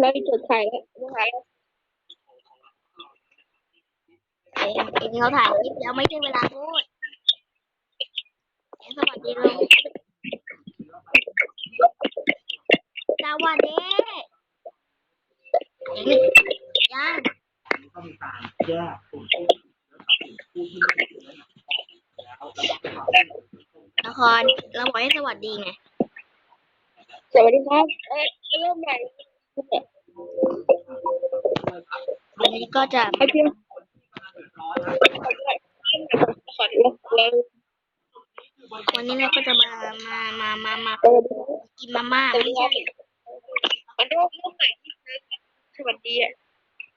เราจุดไข่แล้วไม่ถ่ายแล้วเองเองเขาถ่ายคลิปแล้วไม่ใช่เวลาพูดเองสวัสดีลุงสวัสดียังก็มีกาละครเราบอกให้สวัสดีไงสวัสดีครับเอ้ยเริ่มใหม่ วันนี้ก็จะไอพิมพ์ขอดูแล้ววันนี้เราก็จะมา มา มา มา มา กินมาม่าไม่ใช่บมันเริ่มเริ่มใหม่ที่สวัสดีอะ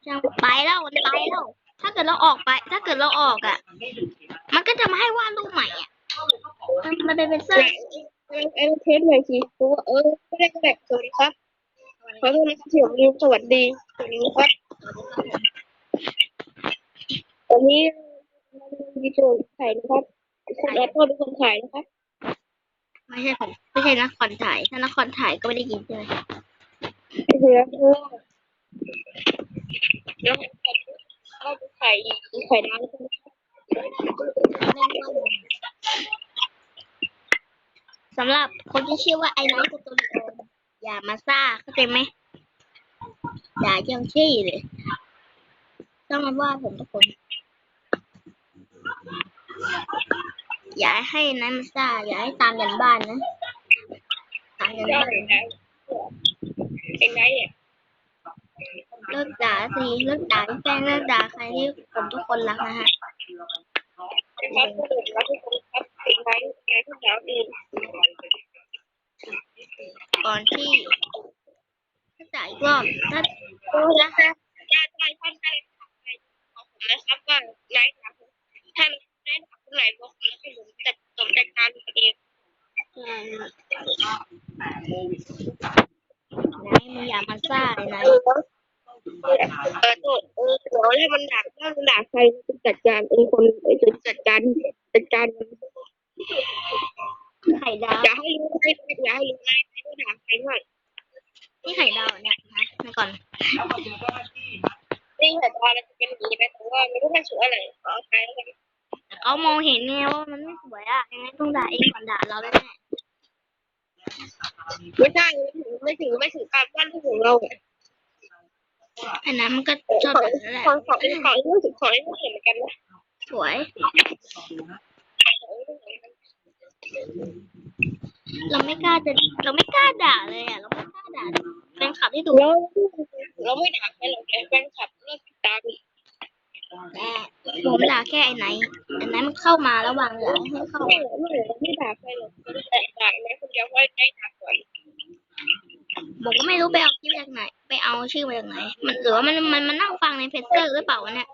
ช่างไปแล้วไปแล้ว ถ้าเกิดเราออกไป ถ้าเกิดเราออกอะ มันก็จะมาให้วาดรูปใหม่อะ มันเป็นเป็นเสื้อเออเออเทสใหม่สิเออไม่ได้แบบสวัสดีครับ ขอโทษนะครับที่ผมลืมสวัสดีสวัสดีครับตอนนี้มีโจทย์ถ่ายนะครับคุณแอดก็เป็นคนถ่ายนะครับไม่ใช่ของไม่ใช่นักคอนถ่าย ถ้านักคอนถ่ายก็ไม่ได้กินใช่ไหมไม่ใช่แล้วเพราะว่าแล้วก็ไข่ไข่น้ำใช่ไหมสำหรับคนที่ชื่อว่าไอ้ไนท์สตูดิโอ อย่ามาซ่าเข้าใจไหมอย่าเจ้าชื่อเลย ต้องมาว่าผมทุกคน อย่าให้ไนท์มาซ่า อย่าให้ตามกันบ้านนะ ตามกันได้บ้านนะเป็นไงอะเลิกด่าสิเลิกด่าพี่แป้งเลิกด่าใครที่ผมทุกคนรักนะฮะ นะครับผู้อื่นรับทุกคนครับเป็นไงเป็นไงทุกอย่างดี ก่อนที่ถ้าจ่ายอีกรอบถ้านะคะญาติท่านท่านได้ของผมนะครับว่าไลฟ์ถามท่านได้ถามผู้ไหนบอกผมแล้วให้ผมจัดผมจัดการเองเอ่อแต่โควิดไหนมึงอย่ามาซ่าเลยนะเออเออโทษเออเดี๋ยวให้มันด่าถ้ามันด่าใครจัดการเองคนเอ้ยจะจัดการจัดการมันไข่ดาวอย่าให้รู้ให้อย่าให้รู้ไล ฟ์ไม่ด่าใครหน่อยนี่ไข่ดาวเนี่ยนะเมื่อก่อนแล้วมาเจอเจ้าหน้าที่นะนี่แต่ตอนเราจะเป็นอย่างนี้นะแต่ว่าไม่รู้ว่าสวยอะไรขออภัยแล้วกันแต่เขามองเห็นไงว่ามันไม่สวยอะยังไงต้องด่าเองก่อนด่าเราแน่ไม่ใช่ไม่ถึงไม่ถึงไม่ถึงการบ้านที่ของเราอะๆอันนั้นมันก็ชอบแบบนั้นแหละขอขอขอรู้สึกขอให้รู้เห็นเหมือนกันนะสวย เราไม่ก ล้าจะเราไม่กล้าด่าเลยอะเราไม่กล้าด่าแฟนคลับที่ถูกเราเราไม่ด่าใครหรอกแต่แฟนคลับเลิกติดตามแต่ผมด่าแค่ไอ้ไหนไอ้ไหนมันเข้ามาระหว่างเหลือให้เข้าไม่ไม่ไม่ด่าใครหรอกแต่ด่าไหนคนเดียวว่าได้ด่าก่อนผมก็ไม่รู้ไปเอาชื่อจากไหน ไปเอาชื่อมาจากไหน มันหรือว่ามันมันมันนั่งฟังในเพจเซอร์หรือเปล่าวะเนี่ย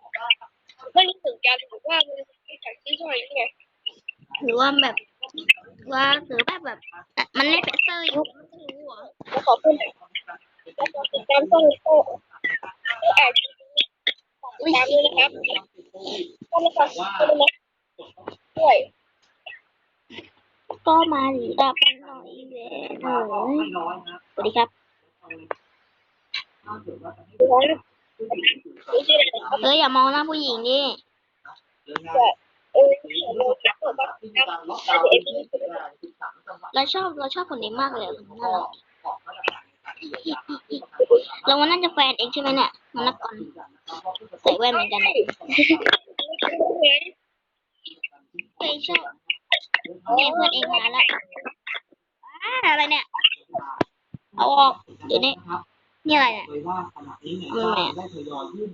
ไม่รู้สึกการถือว่ามันไม่จากที่ช่วยนี่ไงหรือว่าแบบว่าหรือแบบแบบ มันเล่นเพจเซอร์อยู่มันก็รู้เหรอแล้วขอพูดติดตามต้องโตแอบตามด้วยนะครับต้องมาฟังด้วยนะด้วยก็มาดีดับกันหน่อยเว้ยเออไม่น้อยนะสวัสดีครับถ้าเกิดว่าจะให้ร้อยไม่ใช่อะไรครับเอออย่ามองหน้าผู้หญิงดิเดินงานเออ เราจะเปิดบ้านที่นะการล็อกดาวน์ที่สิบสามจังหวัดเราชอบเราชอบคนนี้มากเลยคนน่ารักออกมาตรการในการเยียวยาเราว่าน่าจะแฟนเองใช่ไหมเนี่ยมันนักก่อนใส่แว่นเหมือนกันเนี่ยเองชอบเนี่ยเพื่อนเองมาแล้วอ่าอะไรเนี่ยเอาออกเดี๋ยวนี้นี่อะไรเนี่ยโดยว่าขณะนี้เนี่ยได้ทยอยยื่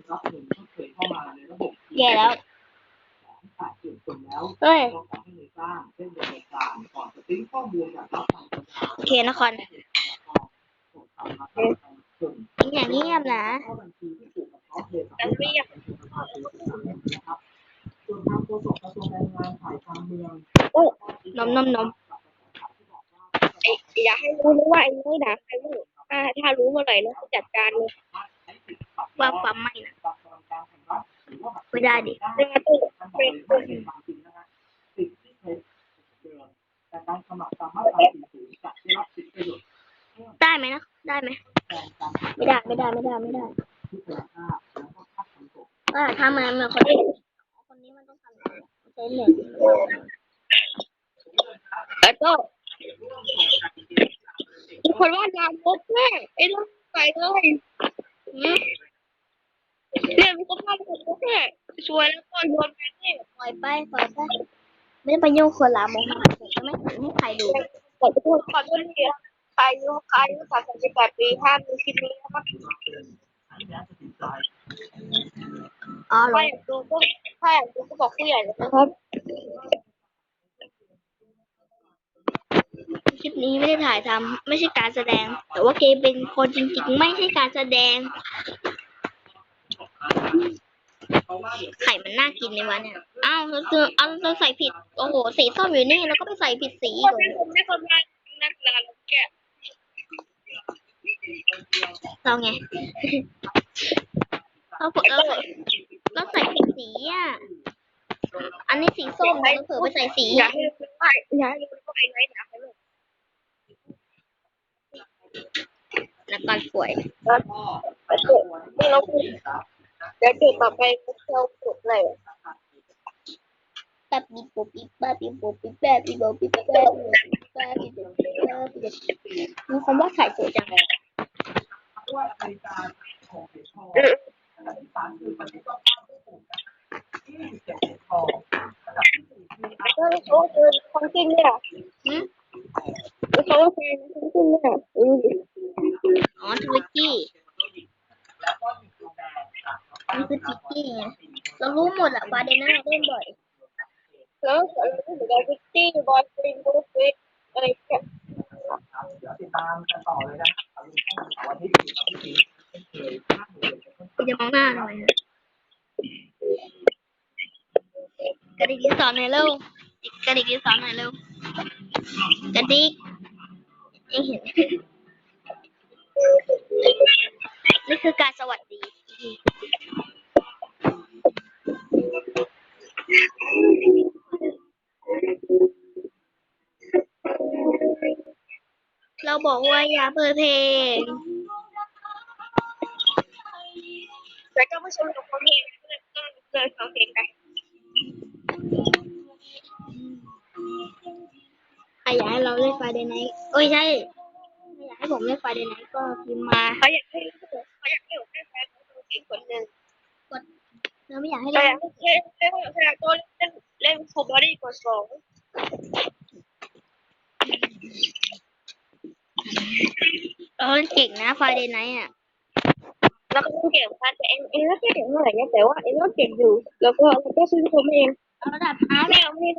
นรับเงินชดเชยเข้ามาในระบบแย่แล้วแปดสิบคนแล้วเฮ้ยก็ขอให้ในจ้างเช่นดำเนินการก่อนจะทิ้งข้อมูลจากรับฟังประชาโอเคนครอย่างเงียบนะเข้าบัญชีที่ถูกกับเขาเพจแต่ไม่อยากนะครับส่วนทางโฆษกกระทรวงแรงงานฝ่ายการเมืองนมนมนมไอ้อย่าให้รู้นะว่าไอ้ไม่ด่าใครไม่ถ้ถ้ารู้เมื่อไหร่นะจัดการเลยว่าความไม่นะ ไม่ได้ดิแม่ติดิมแต่การสมัครตามมาตรา40จะได้ได้ไหมนะ ได้ไหม ไม่ได้ ไม่ได้ ไม่ได้ ไม่ได้ที่คุณภาพแล้วก็ค่าขาทำไมมันคนนี้คนนี้มันต้องทำอย่างนี้ใช้เน็ตแล้วก็มีคนว่างานลบแม่ไอ้ลูกใส่เลยอืม เนี่ยมีคนว่างานลบแม่สวยแล้วก็โยนไปเนี่ยปล่อยไปปล่อยไปไม่ได้ไปยุ่งคนละมงมาผมจะไม่เห็นให้ใครดูขอโทษขอโทษทีใครอายุใครอายุสามสิบแปดปีห้ามดูคลิปนี้นะครับอ๋อหรถ้าอยากดูก็ถ้าอยากดูก็บอกผู้ใหญ่เลยนะครับคลิปนี้ไม่ได้ถ่ายทำไม่ใช่การแสดง แต่ว่าเกมเป็นคนจริงๆ ไม่ใช่การแสดง ไข่มันน่ากินในวันเนี่ยอ้าวเราเจอเอาเราใส่ผิด โอ้โห สีส้มอยู่นี่แล้วก็ไปใส่ผิดสีคนเลยที่ผมไม่คนมานักนานแล้วแกเราไง เราเผลอเราเราใส่ผิดสีอะ อันนี้สีส้มเราเผลอไปใส่สีอยากให้รู้ว่าอยากให้รู้ว่าไอ้ไหนหนาไปเลยแล้วก็สวยแล้วก็ไม่รู้ เดี๋ยวจุดต่อไปก็เข้าจุดเลยแป๊บปิ๊บปุ๊บปิ๊บแป๊บปิ๊บปุ๊บปิ๊บแป๊บปิ๊บปุ๊บปิ๊บแป๊บปิ๊บปุ๊บปิ๊บแป๊บปิ๊บปุ๊บปิ๊บแป๊บปิ๊บปุ๊บมีคำว่าไข่สวยจังเลยว่าในการของเหรียญทองอันดับที่สามคือประเทศต้องเข้าผู้ปลูกที่สิบเจ็ดเหรียญทองอันดับที่สี่คือก็เขาคือของจริงเนี่ยหืมเขาคือของจริงเนี่ยอืมอ๋อทวิกกี้แล้วก็มีตัวแดงจาก มันคือจิกกี้ไงเรารู้หมดอะวาเดน่าเราเล่นบ่อยแล้วก็เหมือนกับวิกตี้บอยฟรีบูฟิกอะไรแค่ครับเดี๋ยวติดตามกันต่อเลยนะครับเอนเสาร์อาทิตย์ที่ที่ที่เคยภาคเหนือจะต้องคุณจะมองหน้าหน่อยนะกระดิกดินสอนหน่อยเร็วกระดิกดินสอนหน่อยเร็วกระดิกยังเห็นนี่คือการสวัสดี บอกว่าอย่าเปิดเพลงแล้วก็ไม่ชมกับคนที่ก็เจอเขาเพลงไปใครอยากให้เราเล่นไฟเดย์ไนท์เอ้ยใช่ใครอยากให้ผมเล่นไฟเดย์ไนท์ก็พิมพ์มาเขาอยากให้เขาอยากให้ผมได้แฟนเขาดูอีกคนหนึ่งเราไม่อยากให้เขาเล่อนยากให้เล่นเล่นเล่นก็เล่นเล่นโคบอดี้กดสอง เราเล่นเก่งนะไฟเดย์ไนท์อะแล้วก็เก่งค่ะแต่เองเองก็เก่งเท่าไหร่เนี่ยแต่ว่าเองก็เก่งอยู่ แล้วก็แล้วก็ชื่นชมเองเอาระดับฮาร์ดไม่เอาไม่ได้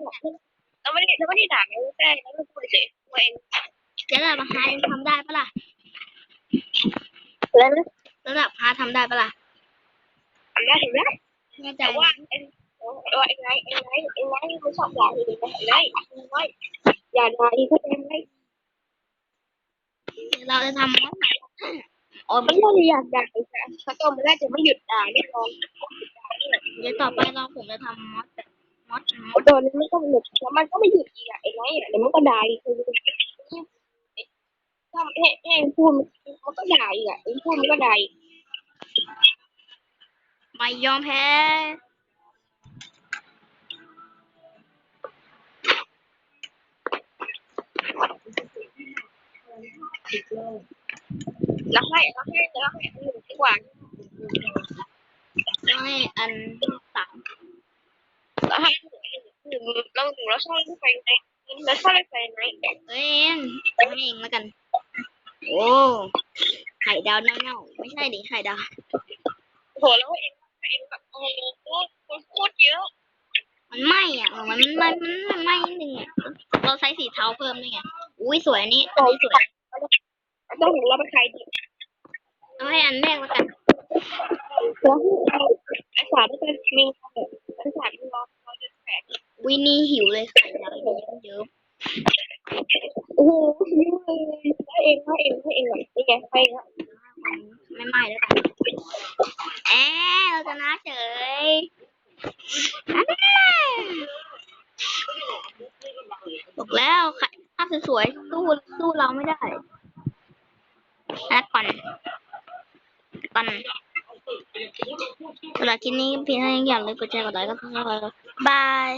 เราไม่ได้เราไม่ได้ด่าไม่ได้เราไม่พูดเฉยตัวเองระดับฮาร์ดทำได้ปะล่ะแล้วนะระดับฮาร์ดทำได้ปะล่ะทำได้ทำได้แน่ใจแต่ว่าเองว่าเองไงเองไงเองไงไม่ชอบด่าอีกนะเองไงเองไงอย่าด่าอีกก็เองไง เราจะทำมอสใหม่โอ้ยมันไม่ได้อยากด่าอีกนะถ้าโตมาได้จะไม่หยุดด่าแน่นอนเดี๋ยวต่อไปเราผมจะทำมอสแบบมอสมอสโดนไม่ต้องหยุดแล้วมันก็ไม่หยุดอีกอะเองไงเดี๋ยวมันก็ด่าอีกคือถ้าให้ให้งพูดมันก็ด่าอีกอะเองพูดมันก็ด่าอีกไม่ยอมแพ้ แล้วให้แล้วให้แล้วให้อันหนึ่งดีกว่าต้องให้อันสามแล้วให้หนึ่งเราหนึ่งเราชอบไฟไหนเราชอบเล่นไฟไหนเอ้ยให้เองแล้วกัน โอ้ไข่ดาวเน่าๆไม่ใช่ดิไข่ดาวโหแล้วเองเองแบบโอ้โหคนโคตรเยอะมันไหมอะมันมันมันมันไหมนิดนึงอะเราใช้สีเทาเพิ่มด้วยไงอุ้ยสวยอันนี้อันนี้สวย ต้องเห็นเราเป็นใครดีเอาให้อันแรกแล้วกันแล้วไอ้สารที่เป็นมีไอ้สารที่เราเราจะแฝงวินี่หิวเลยไข่ดาวเยอะเยอะโอ้โหหิวเลยแล้วเองแล้วเองแล้วเองแบบนี่ไงไฟละไม่ไหม้แล้วกันแอบเราชนะเฉยอันนั้นแหละบอกแล้วไข่ภาพสวยๆสู้สู้เราไม่ได้ และก่อนก่อนสำหรับคลิปนี้พี่ให้อย่าลืมกดแชร์กดไลค์กดซับสไครต์บาย